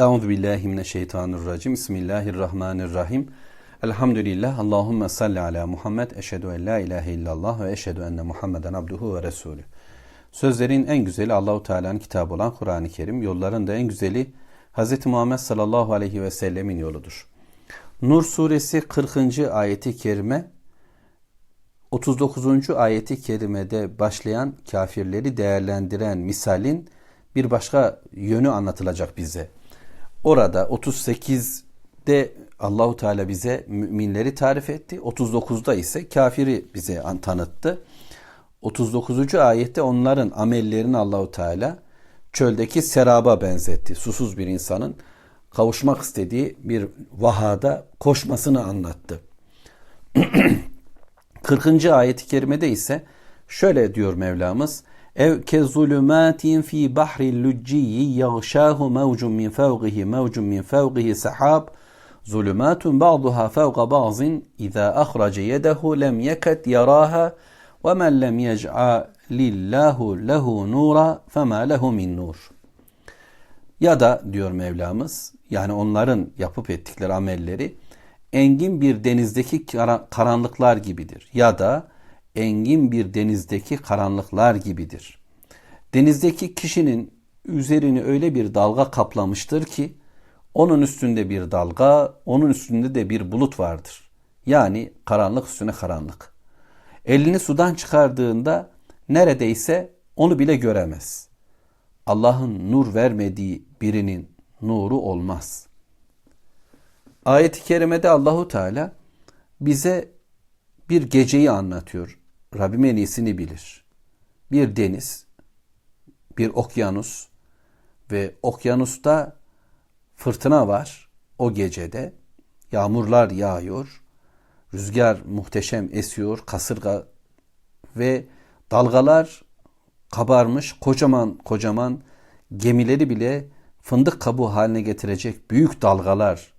Euzu billahi mineşşeytanirracim. Bismillahirrahmanirrahim. Elhamdülillah. Allahumme salli ala Muhammed. Eşhedü en la ilahe illallah ve eşhedü enne Muhammeden abduhu ve resulü. Sözlerin en güzeli Allahu Teala'nın kitabı olan Kur'an-ı Kerim. Yolların da en güzeli Hz. Muhammed sallallahu aleyhi ve sellemin yoludur. Nur suresi 40. ayeti kerime 39. ayeti kerimede başlayan kafirleri değerlendiren misalin bir başka yönü anlatılacak bize. Orada 38'de Allahu Teala bize müminleri tarif etti. 39'da ise kafiri bize tanıttı. 39. ayette onların amellerini Allahu Teala çöldeki seraba benzetti. Susuz bir insanın kavuşmak istediği bir vahada koşmasını anlattı. 40. ayet-i kerimede ise şöyle diyor Mevlamız ev ke zulümatin fi bahri lücciyi yağşâhu mevcun min fevgihi mevcun min fevgihi sahab zulümatun ba'duha fevga ba'zin izâ ahrace yedehu lem yeket yarâha ve men lem yec'alillahu lehu nura fema lehu min nur. Ya da diyor Mevlamız yani onların yapıp ettikleri amelleri engin bir denizdeki karanlıklar gibidir. Ya da engin bir denizdeki karanlıklar gibidir. Denizdeki kişinin üzerini öyle bir dalga kaplamıştır ki onun üstünde bir dalga, onun üstünde de bir bulut vardır. Yani karanlık üstüne karanlık. Elini sudan çıkardığında neredeyse onu bile göremez. Allah'ın nur vermediği birinin nuru olmaz. Ayet-i kerimede Allahu Teala bize bir geceyi anlatıyor. Rabbim en iyisini bilir. Bir deniz, bir okyanus ve okyanusta fırtına var o gecede. Yağmurlar yağıyor. Rüzgar muhteşem esiyor, kasırga ve dalgalar kabarmış kocaman kocaman gemileri bile fındık kabuğu haline getirecek büyük dalgalar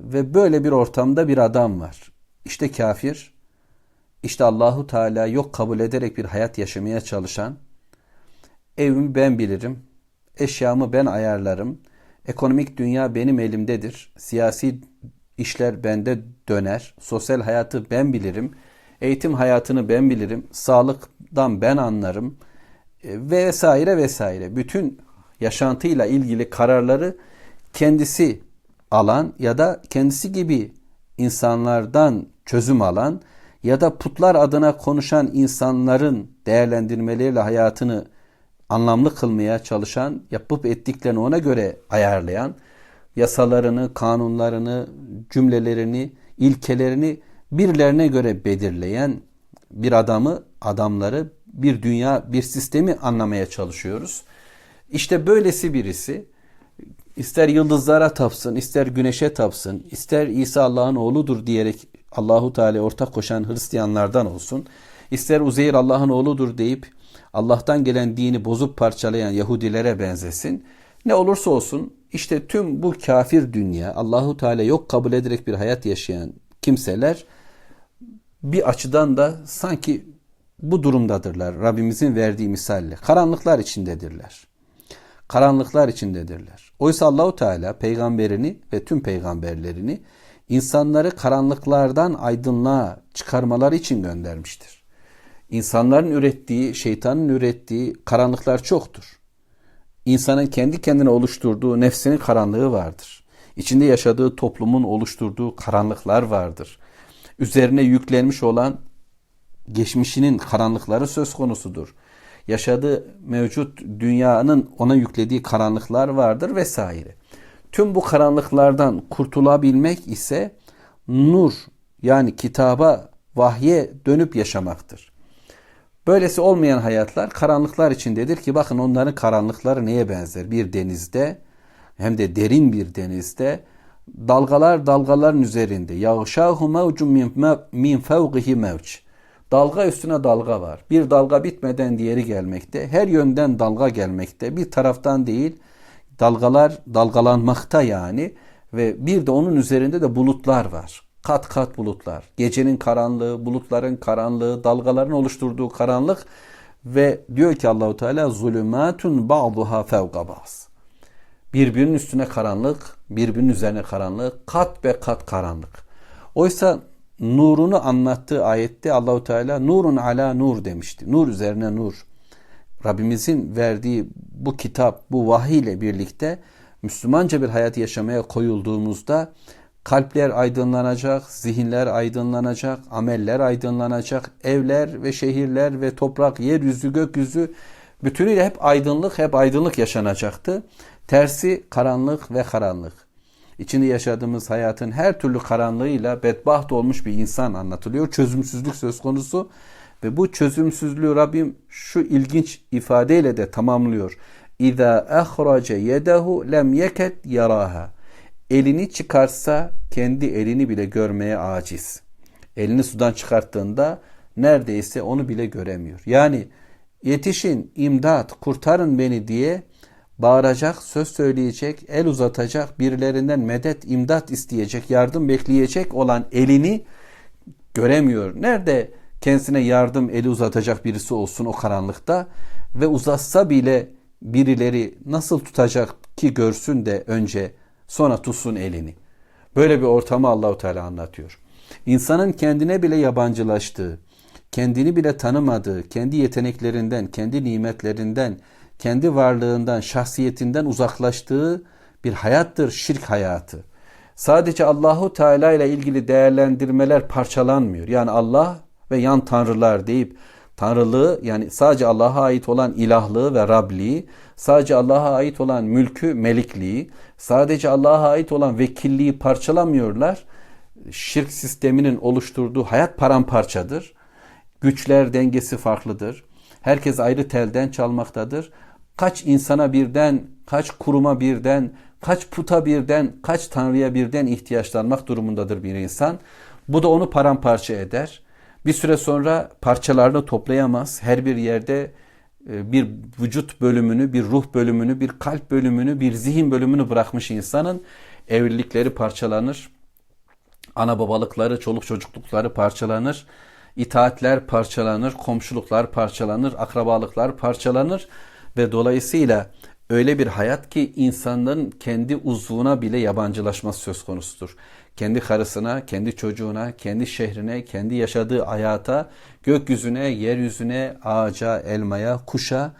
ve böyle bir ortamda bir adam var. İşte kafir, işte Allahu Teala yok kabul ederek bir hayat yaşamaya çalışan, evimi ben bilirim, eşyamı ben ayarlarım, ekonomik dünya benim elimdedir, siyasi işler bende döner, sosyal hayatı ben bilirim, eğitim hayatını ben bilirim, sağlıktan ben anlarım e, vesaire vesaire. Bütün yaşantıyla ilgili kararları kendisi alan ya da kendisi gibi insanlardan çözüm alan ya da putlar adına konuşan insanların değerlendirmeleriyle hayatını anlamlı kılmaya çalışan, yapıp ettiklerini ona göre ayarlayan, yasalarını, kanunlarını, cümlelerini, ilkelerini birilerine göre belirleyen bir adamı, adamları, bir dünya, bir sistemi anlamaya çalışıyoruz. İşte böylesi birisi ister yıldızlara tapsın, ister güneşe tapsın, ister İsa Allah'ın oğludur diyerek Allahu Teala ortak koşan Hristiyanlardan olsun, ister Uzeyr Allah'ın oğludur deyip Allah'tan gelen dini bozup parçalayan Yahudilere benzesin. Ne olursa olsun işte tüm bu kafir dünya Allahu Teala yok kabul ederek bir hayat yaşayan kimseler bir açıdan da sanki bu durumdadırlar. Rabbimizin verdiği misalle. Karanlıklar içindedirler karanlıklar içindedirler. Oysa Allahu Teala peygamberini ve tüm peygamberlerini insanları karanlıklardan aydınlığa çıkarmaları için göndermiştir. İnsanların ürettiği, şeytanın ürettiği karanlıklar çoktur. İnsanın kendi kendine oluşturduğu nefsinin karanlığı vardır. İçinde yaşadığı toplumun oluşturduğu karanlıklar vardır. Üzerine yüklenmiş olan geçmişinin karanlıkları söz konusudur yaşadığı mevcut dünyanın ona yüklediği karanlıklar vardır vesaire. Tüm bu karanlıklardan kurtulabilmek ise nur yani kitaba, vahye dönüp yaşamaktır. Böylesi olmayan hayatlar karanlıklar içindedir ki bakın onların karanlıkları neye benzer? Bir denizde hem de derin bir denizde dalgalar dalgaların üzerinde yağşahu mevcun min fevgihi mevc Dalga üstüne dalga var. Bir dalga bitmeden diğeri gelmekte. Her yönden dalga gelmekte. Bir taraftan değil dalgalar dalgalanmakta yani ve bir de onun üzerinde de bulutlar var. Kat kat bulutlar. Gecenin karanlığı, bulutların karanlığı, dalgaların oluşturduğu karanlık ve diyor ki Allahu Teala zulümatun ba'duha fevka ba'z. Birbirinin üstüne karanlık, birbirinin üzerine karanlık, kat be kat karanlık. Oysa nurunu anlattığı ayette Allahu Teala nurun ala nur demişti. Nur üzerine nur. Rabbimizin verdiği bu kitap, bu vahiy ile birlikte Müslümanca bir hayat yaşamaya koyulduğumuzda kalpler aydınlanacak, zihinler aydınlanacak, ameller aydınlanacak, evler ve şehirler ve toprak, yeryüzü, gökyüzü bütünüyle hep aydınlık, hep aydınlık yaşanacaktı. Tersi karanlık ve karanlık. İçinde yaşadığımız hayatın her türlü karanlığıyla bedbaht olmuş bir insan anlatılıyor. Çözümsüzlük söz konusu ve bu çözümsüzlüğü Rabbim şu ilginç ifadeyle de tamamlıyor. İza ahrace yedehu lem yeket yaraha. Elini çıkarsa kendi elini bile görmeye aciz. Elini sudan çıkarttığında neredeyse onu bile göremiyor. Yani yetişin, imdat, kurtarın beni diye bağıracak, söz söyleyecek, el uzatacak, birilerinden medet, imdat isteyecek, yardım bekleyecek olan elini göremiyor. Nerede kendisine yardım eli uzatacak birisi olsun o karanlıkta ve uzatsa bile birileri nasıl tutacak ki görsün de önce sonra tutsun elini. Böyle bir ortamı Allahu Teala anlatıyor. İnsanın kendine bile yabancılaştığı, kendini bile tanımadığı, kendi yeteneklerinden, kendi nimetlerinden, kendi varlığından, şahsiyetinden uzaklaştığı bir hayattır şirk hayatı. Sadece Allahu Teala ile ilgili değerlendirmeler parçalanmıyor. Yani Allah ve yan tanrılar deyip tanrılığı yani sadece Allah'a ait olan ilahlığı ve Rabliği, sadece Allah'a ait olan mülkü, melikliği, sadece Allah'a ait olan vekilliği parçalamıyorlar. Şirk sisteminin oluşturduğu hayat paramparçadır. Güçler dengesi farklıdır. Herkes ayrı telden çalmaktadır. Kaç insana birden, kaç kuruma birden, kaç puta birden, kaç tanrıya birden ihtiyaçlanmak durumundadır bir insan. Bu da onu paramparça eder. Bir süre sonra parçalarını toplayamaz. Her bir yerde e, bir vücut bölümünü, bir ruh bölümünü, bir kalp bölümünü, bir zihin bölümünü bırakmış insanın evlilikleri parçalanır. Ana babalıkları, çoluk çocuklukları parçalanır. İtaatler parçalanır, komşuluklar parçalanır, akrabalıklar parçalanır ve dolayısıyla öyle bir hayat ki insanların kendi uzvuna bile yabancılaşması söz konusudur. Kendi karısına, kendi çocuğuna, kendi şehrine, kendi yaşadığı hayata, gökyüzüne, yeryüzüne, ağaca, elmaya, kuşa,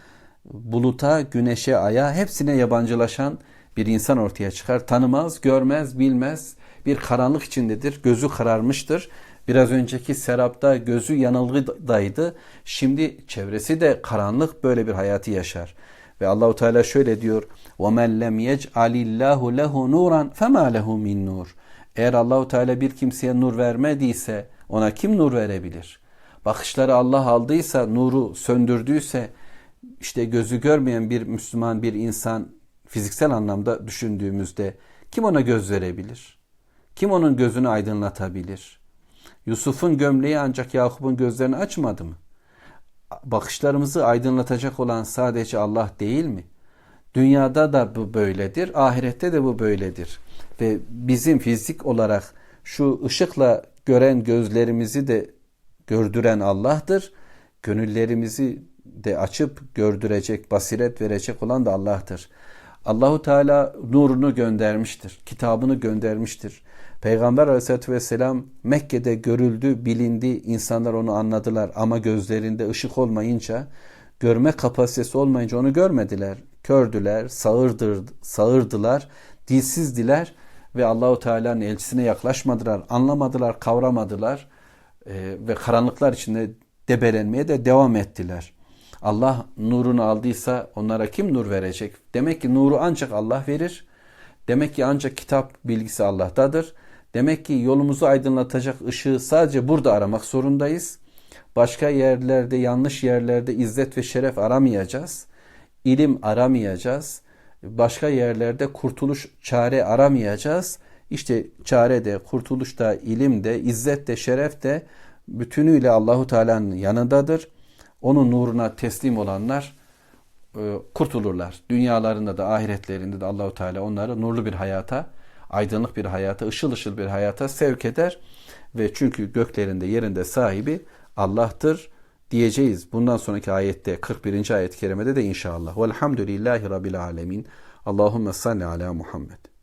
buluta, güneşe, aya hepsine yabancılaşan bir insan ortaya çıkar. Tanımaz, görmez, bilmez. Bir karanlık içindedir. Gözü kararmıştır. Biraz önceki serapta gözü yanılgıdaydı. Şimdi çevresi de karanlık böyle bir hayatı yaşar. Ve Allahu Teala şöyle diyor: "Ve lem yec'alillahu lehu nuran fema lehu min nur." Eğer Allahu Teala bir kimseye nur vermediyse ona kim nur verebilir? Bakışları Allah aldıysa, nuru söndürdüyse işte gözü görmeyen bir Müslüman bir insan fiziksel anlamda düşündüğümüzde kim ona göz verebilir? Kim onun gözünü aydınlatabilir? Yusuf'un gömleği ancak Yakup'un gözlerini açmadı mı? Bakışlarımızı aydınlatacak olan sadece Allah değil mi? Dünyada da bu böyledir, ahirette de bu böyledir. Ve bizim fizik olarak şu ışıkla gören gözlerimizi de gördüren Allah'tır. Gönüllerimizi de açıp gördürecek, basiret verecek olan da Allah'tır. Allahu Teala nurunu göndermiştir, kitabını göndermiştir. Peygamber Aleyhisselatü Vesselam Mekke'de görüldü, bilindi, insanlar onu anladılar ama gözlerinde ışık olmayınca, görme kapasitesi olmayınca onu görmediler. Kördüler, sağırdır, sağırdılar, dilsizdiler ve Allahu Teala'nın elçisine yaklaşmadılar, anlamadılar, kavramadılar ve karanlıklar içinde debelenmeye de devam ettiler. Allah nurunu aldıysa onlara kim nur verecek? Demek ki nuru ancak Allah verir. Demek ki ancak kitap bilgisi Allah'tadır. Demek ki yolumuzu aydınlatacak ışığı sadece burada aramak zorundayız. Başka yerlerde, yanlış yerlerde izzet ve şeref aramayacağız. İlim aramayacağız. Başka yerlerde kurtuluş, çare aramayacağız. İşte çare de, kurtuluş da, ilim de, izzet de, şeref de bütünüyle Allahu Teala'nın yanındadır. Onun nuruna teslim olanlar e, kurtulurlar. Dünyalarında da ahiretlerinde de Allahu Teala onları nurlu bir hayata aydınlık bir hayata, ışıl ışıl bir hayata sevk eder ve çünkü göklerinde yerinde sahibi Allah'tır diyeceğiz. Bundan sonraki ayette 41. ayet-i kerimede de inşallah. Velhamdülillahi Rabbil alemin. Allahümme salli ala Muhammed.